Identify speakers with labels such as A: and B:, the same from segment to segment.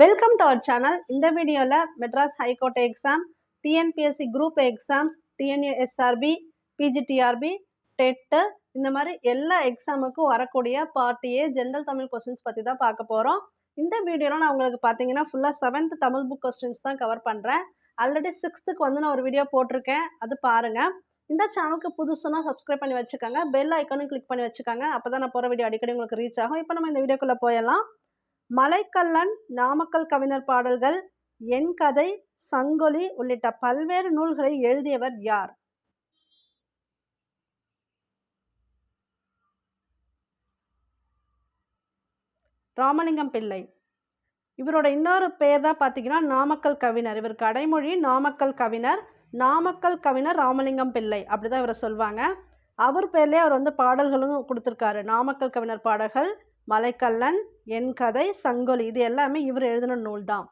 A: Welcome to our channel இந்த வீடியோவில் Madras high court exam TNPSC group exams TNASRB PGTRB TET இந்த மாதிரி எல்லா எக்ஸாமுக்கும் வரக்கூடிய பார்ட்டியே ஜென்ரல் தமிழ் கொஸ்டின்ஸ் பற்றி தான் பார்க்க போகிறோம் இந்த வீடியோவில் நான் உங்களுக்கு பார்த்தீங்கன்னா ஃபுல்லாக செவன்த் தமிழ் புக் கொஸ்டின்ஸ் தான் கவர் பண்ணுறேன் ஆல்ரெடி சிக்ஸ்த்துக்கு வந்து நான் ஒரு வீடியோ போட்டிருக்கேன். அது பாருங்கள் இந்த சேனலுக்கு புதுசுனா சப்ஸ்கிரைப் பண்ணி வச்சுக்கோங்க. பெல் ஐக்கானும் கிளிக் பண்ணி வச்சுக்கோங்க. அப்போ தான் நான் போகிற வீடியோ அடிக்கடி உங்களுக்கு ரீச் ஆகும். இப்போ நம்ம இந்த வீடியோக்குள்ளே போயிடலாம். மலைக்கல்லன் நாமக்கல் கவிஞர் பாடல்கள் என் கதை சங்கொலி உள்ளிட்ட பல்வேறு நூல்களை எழுதியவர் யார்? ராமலிங்கம் பிள்ளை. இவரோட இன்னொரு பேர் தான் பார்த்தீங்கன்னா நாமக்கல் கவிஞர். இவர் கடைமொழி நாமக்கல் கவிஞர் நாமக்கல் கவிஞர் ராமலிங்கம் பிள்ளை அப்படிதான் இவரை சொல்லுவாங்க அவர் பேர்லேயே அவர் வந்து பாடல்களும் கொடுத்துருக்காரு. நாமக்கல் கவிஞர் பாடல்கள் மலைக்கல்லன் என் கதை சங்கொலி இது எல்லாமே இவர் எழுதின நூல் தான்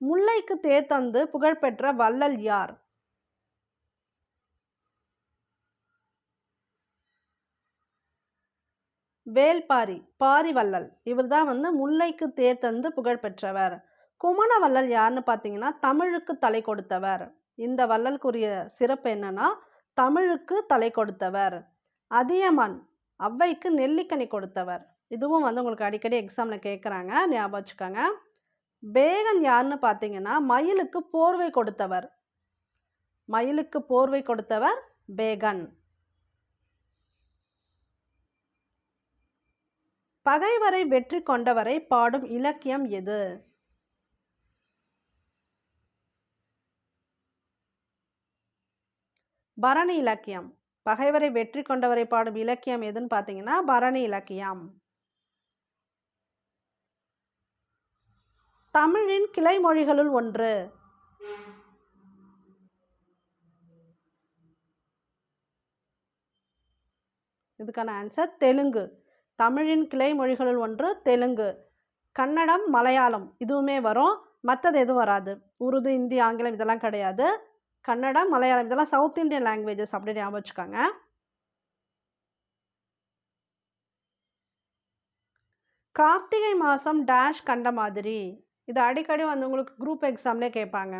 A: முல்லைக்கு தேத்தந்து புகழ்பெற்ற வள்ளல் யார்? வேல்பாரி பாரி வள்ளல் இவர் தான் வந்து முல்லைக்கு தேர்தந்து புகழ்பெற்றவர். குமண வள்ளல் யாருன்னு பார்த்தீங்கன்னா தமிழுக்கு தலை கொடுத்தவர். இந்த வள்ளலுக்குரிய சிறப்பு என்னன்னா தமிழுக்கு தலை கொடுத்தவர். அதியமான் அவ்வைக்கு நெல்லிக்கனி கொடுத்தவர். இதுவும் வந்து உங்களுக்கு அடிக்கடி எக்ஸாமில் கேட்குறாங்க ஞாபகம் வச்சுக்கோங்க. பேகன் யாருன்னு பார்த்தீங்கன்னா மயிலுக்கு போர்வை கொடுத்தவர். மயிலுக்கு போர்வை கொடுத்தவர் பேகன். பகைவரை வெற்றி கொண்டவரை பாடும் இலக்கியம் எது? பரணி இலக்கியம். பகைவரை வெற்றி கொண்டவரை பாடும் இலக்கியம் எதுன்னு பார்த்தீங்கன்னா பரணி இலக்கியம். தமிழின் கிளை மொழிகளுள் ஒன்று. இதுக்கான ஆன்சர் தெலுங்கு. தமிழின் கிளை மொழிகளுள் ஒன்று தெலுங்கு. கன்னடம் மலையாளம் இதுவுமே வரும். மற்றது எதுவும் வராது. உருது இந்தி ஆங்கிலம் இதெல்லாம் கிடையாது. கன்னடம் மலையாளம் இதெல்லாம் சவுத் இந்தியன் லாங்குவேஜஸ் அப்படி ஞாபகம் வச்சுக்காங்க. கார்த்திகை மாதம் டேஷ் கண்ட மாதிரி. இது அடிக்கடி வந்து உங்களுக்கு குரூப் எக்ஸாம்லேயே கேட்பாங்க.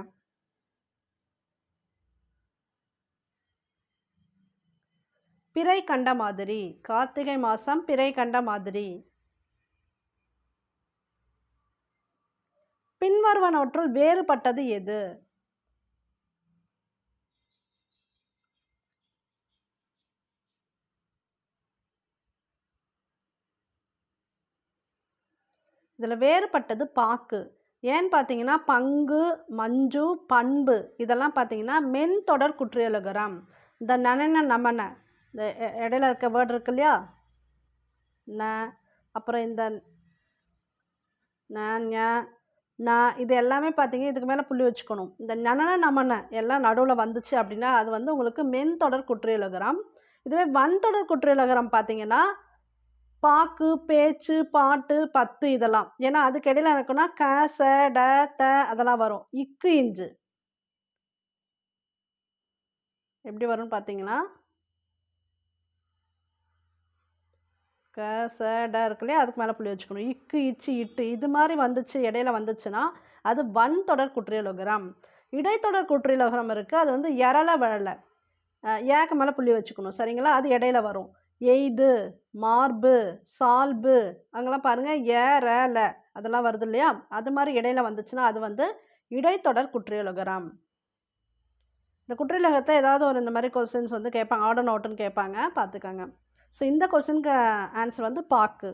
A: பிறை கண்ட மாதிரி. கார்த்திகை மாதம் பிறை கண்ட மாதிரி. பின்வருவனவற்றுள் வேறுபட்டது எது? இதில் வேறுபட்டது பாக்கு. ஏன்னு பார்த்தீங்கன்னா பங்கு மஞ்சு பண்பு இதெல்லாம் பார்த்தீங்கன்னா மென் தொடர் குற்றியலுகரம் இந்த நனன நமன இந்த இடையில இருக்க வேர்டு இருக்கு இல்லையா? ந அப்புறம் இந்த ந ஞ இது எல்லாமே பார்த்தீங்க இதுக்கு மேலே புள்ளி வச்சுக்கணும். இந்த நனன நமன எல்லாம் நடுவில் வந்துச்சு அப்படின்னா அது வந்து உங்களுக்கு மென் தொடர் குற்றியலுகரம் இதுவே வன்தொடர் குற்றியலுகரம் பார்த்தீங்கன்னா பாக்கு பேச்சு பாட்டு பத்து இதெல்லாம். ஏன்னா அதுக்கு இடையில எனக்குன்னா க ச ட த அதெல்லாம் வரும். இக்கு இஞ்சு. எப்படி வரும்னு பார்த்தீங்கன்னா க ச ட இருக்கு இல்லையா? அதுக்கு மேலே புள்ளி வச்சுக்கணும். இக்கு இச்சு இட்டு இது மாதிரி வந்துச்சு இடையில வந்துச்சுன்னா அது வன் தொடர் குற்றியலுகரம். இடைத்தொடர் குற்றியலுகரம் இருக்குது அது வந்து எறலை வழல ஏக்க ஏக்கு மேலே புள்ளி வச்சுக்கணும். சரிங்களா? அது இடையில வரும். எய்து மார்பு சால்பு அங்கெல்லாம் பாருங்கள் ஏ ர அதெல்லாம் வருது இல்லையா? அது மாதிரி இடையில வந்துச்சுன்னா அது வந்து இடைத்தொடர் குற்றியலுகரம். இந்த குற்றியலுகத்தை ஏதாவது ஒரு இந்த மாதிரி கொஸ்டின்ஸ் வந்து கேட்பாங்க ஆர்டர் நோட்டுன்னு கேட்பாங்க பார்த்துக்கோங்க. ஸோ இந்த கொஸ்டினுக்கு ஆன்சர் வந்து பாக்கு.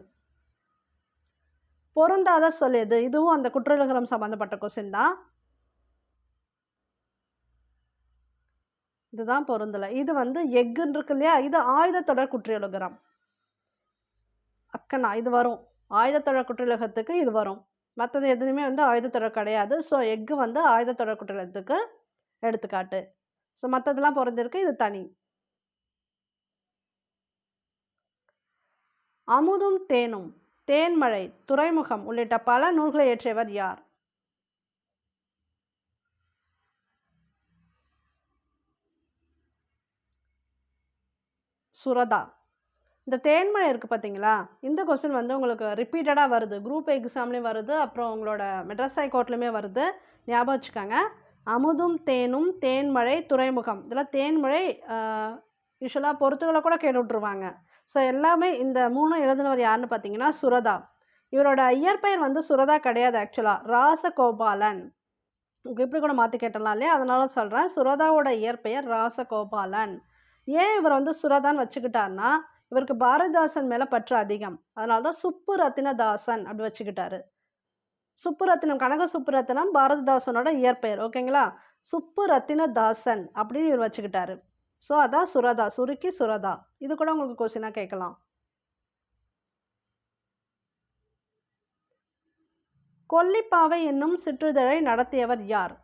A: பொருந்தாத சொல் எது? இதுவும் அந்த குற்றியலுகரம் சம்மந்தப்பட்ட கொஸ்டின் தான். இதுதான் பொருந்தலை. இது வந்து எக்குன்னு இருக்கு இல்லையா? இது ஆயுதத்தொடர் குற்றியலுகரம். அக்கனா இது வரும். ஆயுதத்தொடர் குற்றியலுகத்துக்கு இது வரும். மற்றது எதுவுமே வந்து ஆயுதத்தொடர் கிடையாது. ஸோ எக்கு வந்து ஆயுதத்தொடர் குற்றியலுகத்துக்கு எடுத்துக்காட்டு. ஸோ மற்றதெல்லாம் பொருந்திருக்கு. இது தனி. அமுதும் தேனும் தேன்மழை துறைமுகம் உள்ளிட்ட பல நூல்களை இயற்றியவர் யார்? சுரதா. இந்த தேன்மழை இருக்குது பார்த்தீங்களா இந்த கொஸ்டின் வந்து உங்களுக்கு ரிப்பீட்டடாக வருது. குரூப் எக்ஸாம்லேயும் வருது. அப்புறம் உங்களோட மெட்ராஸ் ஹைகோர்ட்லேயுமே வருது. ஞாபகம் வச்சுக்கோங்க. அமுதும் தேனும் தேன்மழை துறைமுகம். இதெல்லாம் தேன்மழை யூஸ்வலாக பொறுத்துகளை கூட கேட்டு விட்ருவாங்க ஸோ எல்லாமே இந்த மூணு எழுதினவர் யாருன்னு பார்த்தீங்கன்னா சுரதா. இவரோட இயற்பெயர் வந்து சுரதா கிடையாது ஆக்சுவலாக ராசகோபாலன். இப்படி கூட மாற்றி கேட்டலாம் இல்லையா? அதனால சொல்கிறேன் சுரதாவோட இயற்பெயர் ராசகோபாலன். ஏன் இவர் வந்து சுரதான்னு வச்சுக்கிட்டாருன்னா இவருக்கு பாரதிதாசன் மேலே பற்று அதிகம். அதனால தான் சுப்பு ரத்தினதாசன் அப்படி வச்சுக்கிட்டாரு. சுப்புரத்தினம் கனக சுப்புரத்தினம் பாரதிதாசனோட இயற்பெயர் ஓகேங்களா? சுப்பு ரத்தினதாசன் அப்படின்னு இவர் வச்சுக்கிட்டாரு. ஸோ அதான் சுரதா சுருக்கி சுரதா. இது கூட உங்களுக்கு கொஸ்டினாக கேட்கலாம். கொல்லிப்பாவை என்னும் சிற்றிதழை நடத்தியவர் யார்?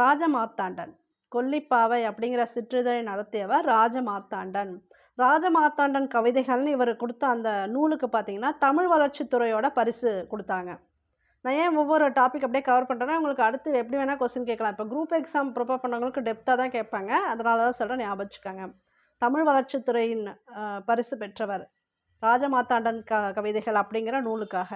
A: ராஜமார்த்தாண்டன். கொல்லிப்பாவை அப்படிங்கிற சிற்றிதழை நடத்தியவர் ராஜமார்த்தாண்டன். ராஜமார்த்தாண்டன் கவிதைகள்னு இவர் கொடுத்த அந்த நூலுக்கு பார்த்தீங்கன்னா தமிழ் வளர்ச்சித்துறையோட பரிசு கொடுத்தாங்க. நான் ஏன் ஒவ்வொரு டாபிக் அப்படியே கவர் பண்ணுறேன்னா உங்களுக்கு அடுத்து எப்படி வேணால் கொஸ்டின் கேட்கலாம். இப்போ குரூப் எக்ஸாம் ப்ரிப்பேர் பண்ணவங்களுக்கு டெப்த்தாக தான் கேட்பாங்க. அதனால தான் சொல்கிறேன் ஞாபகம் தமிழ் வளர்ச்சித்துறையின் பரிசு பெற்றவர் ராஜமாத்தாண்டன் க கவிதைகள் அப்படிங்கிற நூலுக்காக.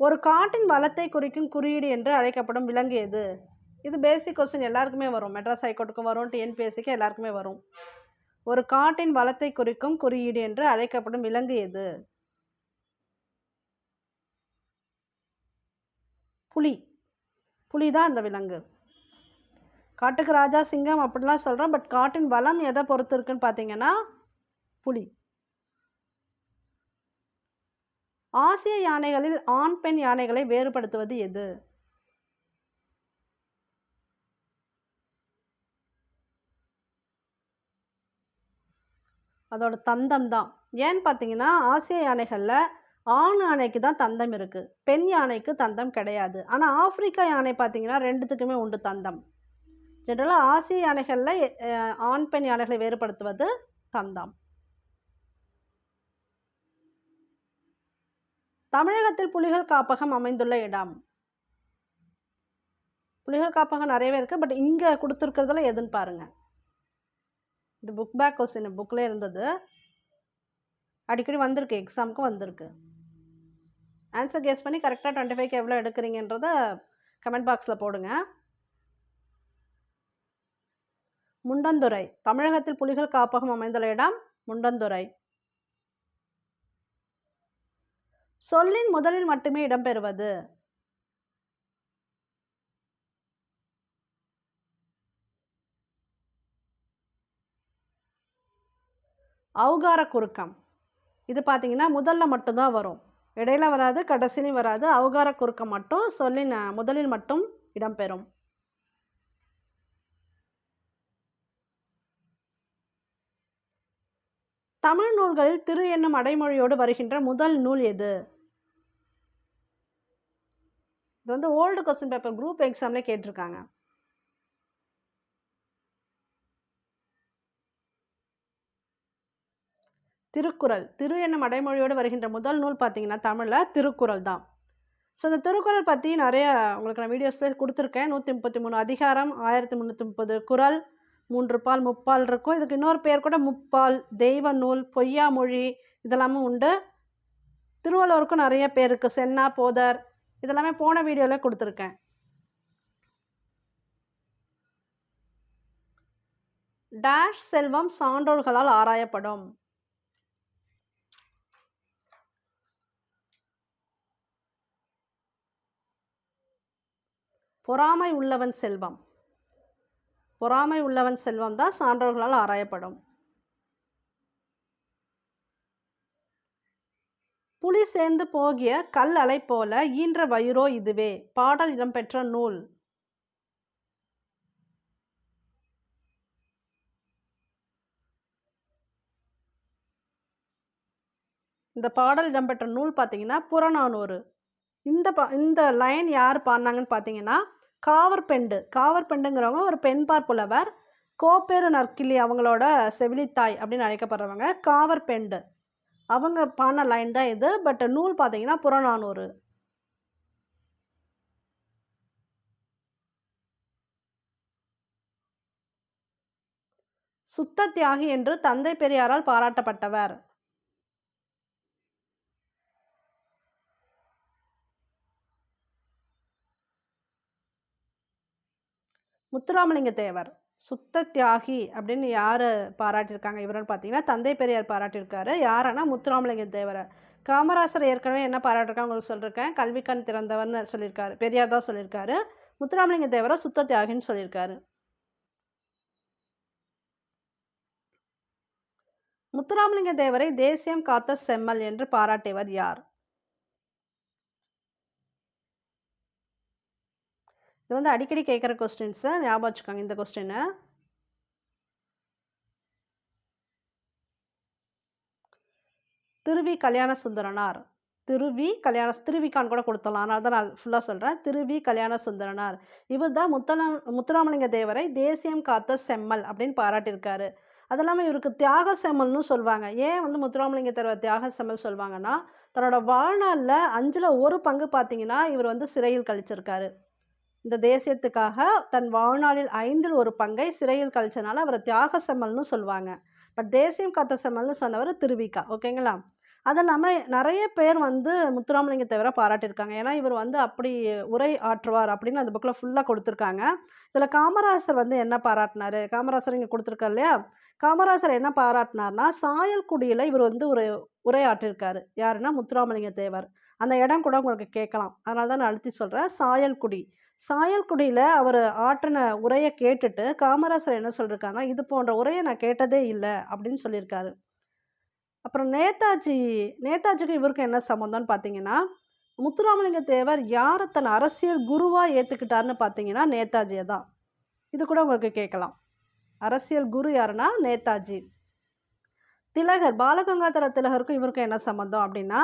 A: ஒரு காட்டின் வளத்தை குறிக்கும் குறியீடு என்று அழைக்கப்படும் விலங்கு எது? இது பேசிக் கொஸ்டின் எல்லாருக்குமே வரும். மெட்ராஸ் ஹைகோர்ட்டுக்கும் வரும் டிஎன்பிஎஸ்சிக்கு எல்லாருக்குமே வரும். ஒரு காட்டின் வளத்தை குறிக்கும் குறியீடு என்று அழைக்கப்படும் விலங்கு எது? புலி. புலி தான் அந்த விலங்கு. காட்டுக்கு ராஜா சிங்கம் அப்படிலாம் சொல்கிறோம் பட் காட்டின் வளம் எதை பொறுத்து இருக்குன்னு பார்த்தீங்கன்னா புலி. ஆசிய யானைகளில் ஆண் பெண் யானைகளை வேறுபடுத்துவது எது? அதோட தந்தம் தான். ஏன்னு பார்த்தீங்கன்னா ஆசிய யானைகளில் ஆண் யானைக்கு தான் தந்தம் இருக்குது பெண் யானைக்கு தந்தம் கிடையாது. ஆனால் ஆப்பிரிக்கா யானை பார்த்தீங்கன்னா ரெண்டுத்துக்குமே உண்டு தந்தம். ஜென்ரலாக ஆசிய யானைகளில் ஆண் பெண் யானைகளை வேறுபடுத்துவது தந்தம். தமிழகத்தில் புலிகள் காப்பகம் அமைந்துள்ள இடம். புலிகள் காப்பகம் நிறையவே இருக்குது பட் இங்கே கொடுத்துருக்கிறதுல எதுன்னு பாருங்கள் இது புக் பேக் கொஸ்டின் புக்கில் இருந்தது. அடிக்கடி வந்திருக்கு. எக்ஸாமுக்கு வந்திருக்கு. ஆன்சர் கேஸ் பண்ணி கரெக்டாக டுவெண்ட்டி ஃபைவ்க்கு எவ்வளோ எடுக்கிறீங்கன்றத கமெண்ட் பாக்ஸில் போடுங்க. முண்டந்துறை. தமிழகத்தில் புலிகள் காப்பகம் அமைந்துள்ள இடம் முண்டந்துறை. சொல்லின் முதலில் மட்டுமே இடம்பெறுவது. அவுகார குறுக்கம். இது பார்த்தீங்கன்னா முதல்ல மட்டும்தான் வரும். இடையில் வராது கடைசிலையும் வராது. அவுகார குறுக்கம் மட்டும் சொல்லின் முதலில் மட்டும் இடம்பெறும். தமிழ் நூல்களில் திரு என்னும் அடைமொழியோடு வருகின்ற முதல் நூல் எது? இது வந்து ஓல்டு கொஸ்டின் பேப்பர் குரூப் எக்ஸாம்ல கேட்டிருக்காங்க. திருக்குறள். திரு என்னும் அடைமொழியோடு வருகின்ற முதல் நூல் பார்த்தீங்கன்னா தமிழில் திருக்குறள் தான். ஸோ இந்த திருக்குறள் பற்றி நிறைய உங்களுக்கு நான் வீடியோஸில் கொடுத்துருக்கேன். நூற்றி முப்பத்தி மூணு அதிகாரம் ஆயிரத்தி முந்நூற்றி முப்பது குறள் மூன்று பால் முப்பால் இருக்கும். இதுக்கு இன்னொரு பேர் கூட முப்பால் தெய்வ நூல் பொய்யா மொழி இதெல்லாமும் உண்டு. திருவள்ளுவருக்கும் நிறைய பேர் இருக்குது சென்னா போதர் இதெல்லாமே போன வீடியோவில் கொடுத்துருக்கேன். டேஷ் செல்வம் சான்றோர்களால் ஆராயப்படும். பொறாமை உள்ளவன் செல்வம். பொறாமை உள்ளவன் செல்வம் தான் சான்றோர்களால் ஆராயப்படும். புலி சேர்ந்து போகிய கல் அலை போல ஈன்ற வயிறோ இதுவே. பாடல் இடம்பெற்ற நூல். இந்த பாடல் இடம்பெற்ற நூல் பார்த்தீங்கன்னா புறநானூறு. இந்த ப இந்த லைன் யார் பாடினாங்கன்னு பார்த்தீங்கன்னா காவற்பெண்டு காவற்பெண்டுங்கிறவங்க ஒரு பெண்பார் புலவர் கோப்பேரு நற்கிள்ளி அவங்களோட செவிலித்தாய் அப்படின்னு அழைக்கப்படுறவங்க காவற்பெண்டு அவங்க பாடின லைன் தான் இது பட் நூல் பார்த்தீங்கன்னா புறநானூறு. சுத்த தியாகி என்று தந்தை பெரியாரால் பாராட்டப்பட்டவர். முத்துராமலிங்க தேவர். சுத்த தியாகி அப்படின்னு யார் பாராட்டியிருக்காங்க? இவருன்னு பார்த்தீங்கன்னா தந்தை பெரியார் பாராட்டியிருக்காரு. யாருன்னா முத்துராமலிங்க தேவரை. காமராசர் ஏற்கனவே என்ன பாராட்டிருக்காங்க? உங்களுக்கு சொல்லியிருக்கேன். கல்விக்கண் திறந்தவர்னு சொல்லியிருக்காரு. பெரியார் தான் சொல்லியிருக்காரு. முத்துராமலிங்க தேவரை சுத்த தியாகின்னு சொல்லியிருக்காரு. முத்துராமலிங்க தேவரை தேசியம் காத்த செம்மல் என்று பாராட்டியவர் யார்? இது வந்து அடிக்கடி கேட்குற கொஸ்டின்ஸை ஞாபகம் வச்சுக்கோங்க இந்த கொஸ்டினை திருவி கல்யாண சுந்தரனார். திருவி கல்யாண திருவிக்கான் கூட கொடுத்தலாம் அதனால தான் நான் ஃபுல்லாக சொல்கிறேன் திருவி கல்யாண சுந்தரனார். இவர் தான் முத்தலாம் முத்துராமலிங்க தேவரை தேசியம் காத்த செம்மல் அப்படின்னு பாராட்டியிருக்காரு. அது இல்லாமல் இவருக்கு தியாக செம்மல்னு சொல்லுவாங்க ஏன் வந்து முத்துராமலிங்க தேவர் தியாக செம்மல் சொல்லுவாங்கன்னா தன்னோட வாழ்நாளில் அஞ்சில் ஒரு பங்கு பார்த்தீங்கன்னா இவர் வந்து சிறையில் கழிச்சிருக்காரு. இந்த தேசியத்துக்காக தன் வாழ்நாளில் ஐந்தில் ஒரு பங்கை சிறையில் கழிச்சனால அவரை தியாக செம்மல்னு சொல்லுவாங்க. பட் தேசியம் காத்த செம்மல்னு சொன்னவர் திருவிக்கா ஓகேங்களா? அது இல்லாமல் நிறைய பேர் வந்து முத்துராமலிங்க தவிர பாராட்டியிருக்காங்க. ஏன்னா இவர் வந்து அப்படி உரை ஆற்றுவார் அப்படின்னு அந்த புக்கில் ஃபுல்லாக கொடுத்துருக்காங்க. இதில் காமராசர் வந்து என்ன பாராட்டினாரு? காமராசர் இங்கே கொடுத்துருக்காரு இல்லையா? காமராசர் என்ன பாராட்டினார்னா சாயல்குடியில் இவர் வந்து ஒரு உரையாற்றிருக்காரு யாருன்னா முத்துராமலிங்க தேவர். அந்த இடம் கூட உங்களுக்கு கேட்கலாம். அதனால தான் நான் அழுத்தி சொல்கிறேன் சாயல்குடி சாயல்குடியில் அவர் ஆற்றின உரையை கேட்டுட்டு காமராசர் என்ன சொல்லியிருக்காருன்னா இது போன்ற உரையை நான் கேட்டதே இல்லை அப்படின்னு சொல்லியிருக்காரு. அப்புறம் நேதாஜி நேதாஜிக்கும் இவருக்கும் என்ன சம்மந்தம்னு பார்த்தீங்கன்னா முத்துராமலிங்க தேவர் யாரை தன் அரசியல் குருவாக ஏற்றுக்கிட்டாருன்னு பார்த்தீங்கன்னா நேதாஜியை தான். இது கூட உங்களுக்கு கேட்கலாம். அரசியல் குரு யாருன்னா நேதாஜி. திலகர் பாலகங்காதர திலகருக்கும் இவருக்கும் என்ன சம்மந்தம் அப்படின்னா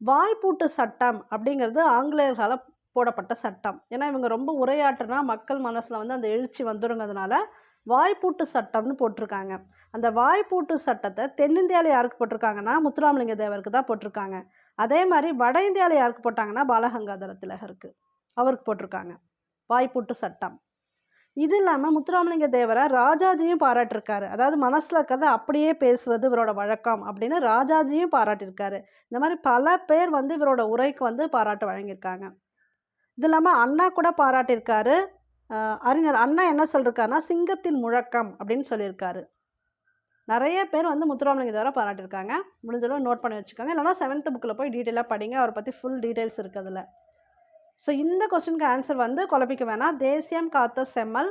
A: வாய்ப்பூட்டு சட்டம் அப்படிங்கிறது ஆங்கிலேயர்களால் போடப்பட்ட சட்டம். ஏன்னா இவங்க ரொம்ப உரையாற்றுனா மக்கள் மனசில் வந்து அந்த எழுச்சி வந்துடுங்கிறதுனால வாய்ப்பூட்டு சட்டம்னு போட்டிருக்காங்க. அந்த வாய்ப்பூட்டு சட்டத்தை தென்னிந்தியாவில் யாருக்கு போட்டிருக்காங்கன்னா முத்துராமலிங்க தேவருக்கு தான் போட்டிருக்காங்க. அதே மாதிரி வட இந்தியாவில் யாருக்கு போட்டாங்கன்னா பாலகங்காதர திலகருக்கு அவருக்கு போட்டிருக்காங்க. வாய்ப்பூட்டு சட்டம். இது இல்லாமல் முத்துராமலிங்க தேவரை ராஜாஜியும் பாராட்டிருக்காரு. அதாவது மனசில் இருக்கிறத அப்படியே பேசுவது இவரோட வழக்கம் அப்படின்னு ராஜாஜியும் பாராட்டியிருக்காரு. இந்த மாதிரி பல பேர் வந்து இவரோட உரைக்கு வந்து பாராட்டு வழங்கியிருக்காங்க. இது இல்லாமல் அண்ணா கூட பாராட்டியிருக்காரு. அறிஞர் அண்ணா என்ன சொல்லியிருக்காருன்னா சிங்கத்தின் முழக்கம் அப்படின்னு சொல்லியிருக்காரு. நிறைய பேர் வந்து முத்துராமலிங்க தேவரை பாராட்டியிருக்காங்க. முடிஞ்சளவு நோட் பண்ணி வச்சுக்கோங்க. இல்லைனா செவன்த் புக்கில் போய் டீட்டெயிலாக படிங்க. அவரை பற்றி ஃபுல் டீட்டெயில்ஸ் இருக்குது ஸோ இந்த கொஸ்டினுக்கு ஆன்சர் வந்து குழப்பிக்க வேணாம். தேசியம் காத்த செம்மல்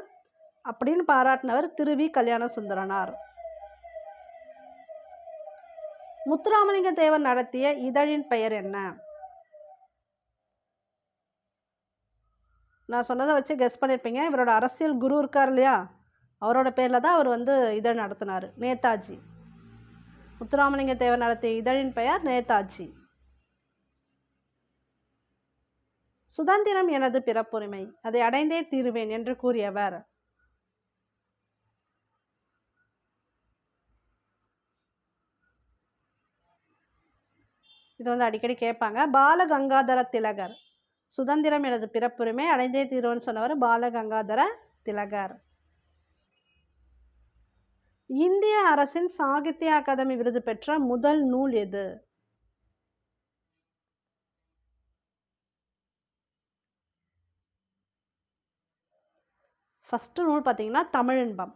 A: அப்படின்னு பாராட்டினவர் திருவி கல்யாண சுந்தரனார் முத்துராமலிங்க தேவர் நடத்திய இதழின் பெயர் என்ன? நான் சொன்னதை வச்சு கெஸ் பண்ணியிருப்பீங்க. இவரோட அரசியல் குரு இருக்கார் இல்லையா? அவரோட பேரில் தான் அவர் வந்து இதழ் நடத்தினார். நேதாஜி. முத்துராமலிங்க தேவர் நடத்திய இதழின் பெயர் நேதாஜி. சுதந்திரம் எனது பிறப்புரிமை. அதை அடைந்தே தீருவேன் என்று கூறியவர். இது வந்து அடிக்கடி கேட்பாங்க. பாலகங்காதர திலகர். சுதந்திரம் எனது பிறப்புரிமை அடைந்தே தீருவேன்னு சொன்னவர் பாலகங்காதர திலகர். இந்திய அரசின் சாகித்ய அகாதமி விருது பெற்ற முதல் நூல் எது? ஃபஸ்ட்டு நூல் பார்த்தீங்கன்னா தமிழின்பம்.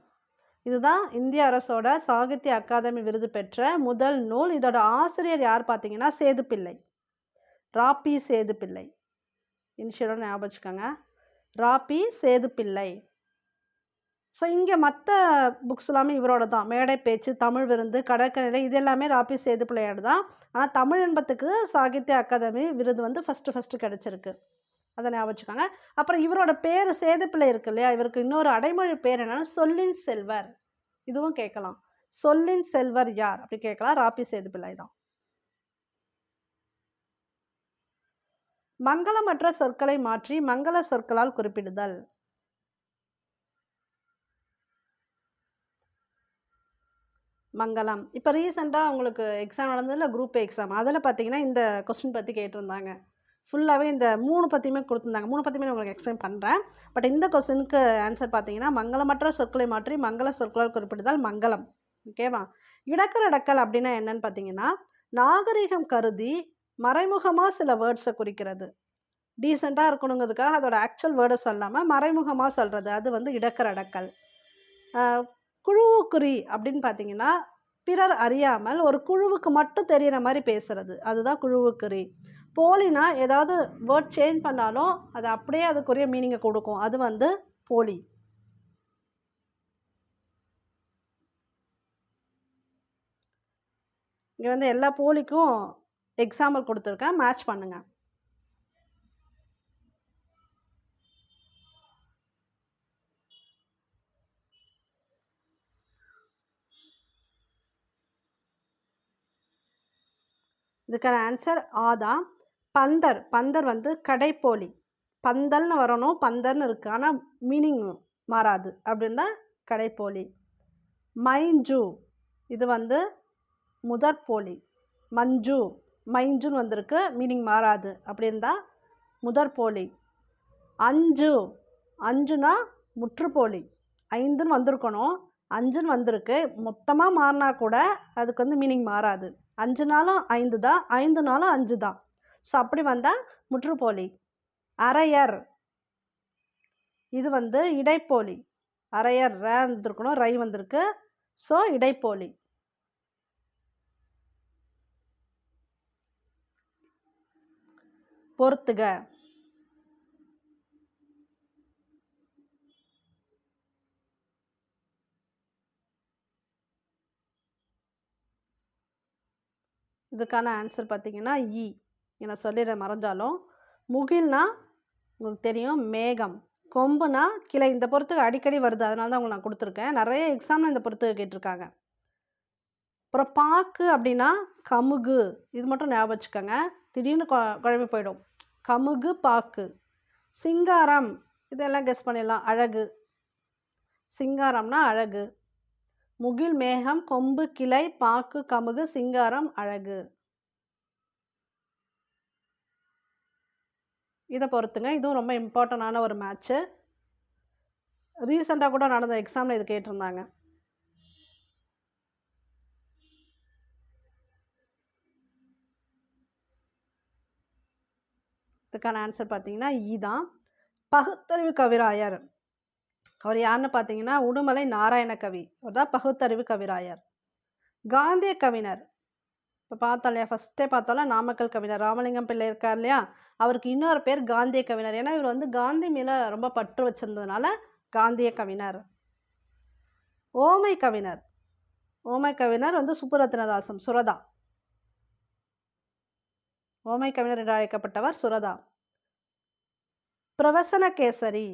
A: இதுதான் இந்திய அரசோட சாகித்ய அகாதமி விருது பெற்ற முதல் நூல். இதோட ஆசிரியர் யார் பார்த்தீங்கன்னா சேதுப்பிள்ளை. ராப்பி சேதுப்பிள்ளை. இனிஷியலோட ஞாபகம் வச்சுக்கோங்க. ராபி சேதுப்பிள்ளை ஸோ இங்கே மற்ற புக்ஸ் எல்லாமே இவரோட தான். மேடை பேச்சு தமிழ் விருந்து கடற்கரை இது எல்லாமே ராப்பி சேதுப்பிள்ளையோட தான். ஆனால் தமிழ் இன்பத்துக்கு சாகித்ய அகாதமி விருது வந்து ஃபஸ்ட்டு ஃபஸ்ட்டு கிடச்சிருக்கு. அதை ஞாபகம் வச்சுக்கோங்க. அப்புறம் இவரோட பேர் சேதுப்பிள்ளை இருக்கு இல்லையா? இவருக்கு இன்னொரு அடைமொழி பேர் என்னென்னா சொல்லின் செல்வர். இதுவும் கேட்கலாம். சொல்லின் செல்வர் யார்? அப்படி கேட்கலாம். ராபி சேதுப்பிள்ளை தான். மங்களமற்ற சொற்களை மாற்றி மங்கள சொற்களால் குறிப்பிடுதல். மங்களம். இப்போ ரீசெண்டாக உங்களுக்கு எக்ஸாம் நடந்ததில் குரூப் எக்ஸாம் அதில் பார்த்தீங்கன்னா இந்த கொஸ்டின் பற்றி கேட்டிருந்தாங்க. ஃபுல்லாகவே இந்த மூணு பற்றியுமே கொடுத்துருந்தாங்க. மூணு பற்றியுமே உங்களுக்கு எக்ஸ்பிளைன் பண்ணுறேன் பட் இந்த கொஸ்டினுக்கு ஆன்சர் பார்த்தீங்கன்னா மங்களமற்ற சொற்களை மாற்றி மங்கள சொற்களால் குறிப்பிடுதல் மங்களம். ஓகேவா இடக்கர் அடக்கல் அப்படின்னா என்னன்னு பார்த்தீங்கன்னா நாகரிகம் கருதி மறைமுகமாக சில வேர்ட்ஸை குறிக்கிறது. டீசெண்டாக இருக்கணுங்கிறதுக்காக அதோட ஆக்சுவல் வேர்டை சொல்லாமல் மறைமுகமாக சொல்கிறது அது வந்து இடக்கரடக்கல் குழுவுக்குறி அப்படின்னு பார்த்தீங்கன்னா பிறர் அறியாமல் ஒரு குழுவுக்கு மட்டும் தெரிகிற மாதிரி பேசுகிறது அதுதான் குழுவுக்குறி. போலினா ஏதாவது வேர்ட் சேஞ்ச் பண்ணாலும் அது அப்படியே அதுக்குரிய மீனிங்கை கொடுக்கும். அது வந்து போலி. இங்கே வந்து எல்லா போலிக்கும் எக்ஸாம்பிள் கொடுத்துருக்கேன். மேட்ச் பண்ணுங்கள் இதுக்கான ஆன்சர் ஆதா பந்தர் பந்தர் வந்து கடைப்போலி. பந்தல்னு வரணும் பந்தர்னு இருக்குது ஆனால் மீனிங் மாறாது. அப்படின்னா கடைப்போலி. மைஞ்சு இது வந்து முதற்போலி. மஞ்சு. மைஞ்சுன்னு வந்திருக்கு மீனிங் மாறாது. அப்படி இருந்தால் முதற்போலி அஞ்சு. அஞ்சுனா முற்றுப்போலி ஐந்துன்னு வந்திருக்கணும். அஞ்சுன்னு வந்திருக்கு. மொத்தமாக மாறினா கூட அதுக்கு வந்து மீனிங் மாறாது. அஞ்சு நாளும் ஐந்து தான் ஐந்து நாளும் அஞ்சு தான். ஸோ அப்படி வந்தால் முற்றுப்போலி அரையர். இது வந்து இடைப்போலி. அரையர் ரே வந்திருக்கணும் ரை வந்திருக்கு. ஸோ இடைப்போலி. பொறுத்துக. இதுக்கான ஆன்சர் பார்த்தீங்கன்னா இ e. என்னை சொல்லிட மறைஞ்சாலும் முகில்னா உங்களுக்கு தெரியும் மேகம். கொம்புனா கிளை. இந்த பொறுத்துக்கு அடிக்கடி வருது. அதனால தான் உங்களுக்கு நான் கொடுத்துருக்கேன். நிறைய எக்ஸாமில் இந்த பொறுத்துக்கு கேட்டிருக்காங்க. அப்புறம் பாக்கு அப்படின்னா கமுகு. இது மட்டும் ஞாபகம் வச்சுக்கோங்க. திடீர்னு கொ குழம்பு போயிடும். கமுகு பாக்கு. சிங்காரம். இதெல்லாம் கெஸ் பண்ணிடலாம். அழகு. சிங்காரம்னா அழகு. முகில் மேகம் கொம்பு கிளை பாக்கு கமுகு சிங்காரம் அழகு. இதை பொறுத்துங்க. இதுவும் ரொம்ப இம்பார்ட்டண்டான ஒரு மேட்ச்சு ரீசெண்டாக கூட நடந்த எக்ஸாமில் இது கேட்டிருந்தாங்க. இதுக்கான ஆன்சர் பார்த்தீங்கன்னா ஈ தான் பகுத்தறிவு கவிராயர். அவர் யாருன்னு பார்த்தீங்கன்னா உடுமலை நாராயண கவி. அவர் தான் பகுத்தறிவு கவிராயர். காந்திய கவிஞர். இப்போ பார்த்தோம் இல்லையா ஃபஸ்ட்டே பார்த்தோம்ல நாமக்கல் கவிஞர். ராமலிங்கம் பிள்ளை இருக்கார் இல்லையா? அவருக்கு இன்னொரு பேர் காந்திய கவிஞர். ஏன்னா இவர் வந்து காந்தி மேலே ரொம்ப பற்று வச்சிருந்ததுனால காந்திய கவிஞர். ஓமை கவிஞர். ஓமை கவிஞர் வந்து சுப்புரத்னதாசம் சுரதா. ஓமை கவிஞர் என்று அழைக்கப்பட்டவர் சுரதா. பிரவசன கேசரி.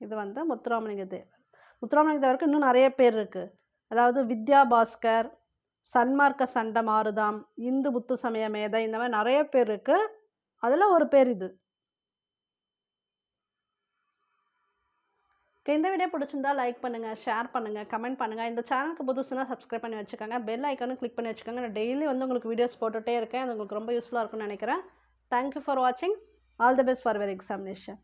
A: இது வந்து முத்துராமலிங்க தேவர். முத்துராமலிங்க தேவருக்கு இன்னும் நிறைய பேர் இருக்குது அதாவது வித்யா பாஸ்கர் சன்மார்க்க சண்டை மாருதாம் இந்து புத்து சமய மேதை இந்த மாதிரி நிறைய பேர் இருக்குது அதில் ஒரு பேர் இது. இந்த வீடியோ பிடிச்சிருந்தா லைக் பண்ணுங்கள் ஷேர் பண்ணுங்கள் கமெண்ட் பண்ணுங்கள் இந்த சேனலுக்கு புதுசுனா சப்ஸ்கிரைப் பண்ணி வச்சுக்கோங்க. பெல் ஐக்கானும் கிளிக் பண்ணி வச்சுக்கோங்க. நான் டெய்லி வந்து உங்களுக்கு வீடியோஸ் போட்டுகிட்டே இருக்கேன். அது உங்களுக்கு ரொம்ப யூஸ்ஃபுல்லாக இருக்கும்னு நினைக்கிறேன். தேங்க்யூ ஃபார் வாட்சிங் all the best for your examination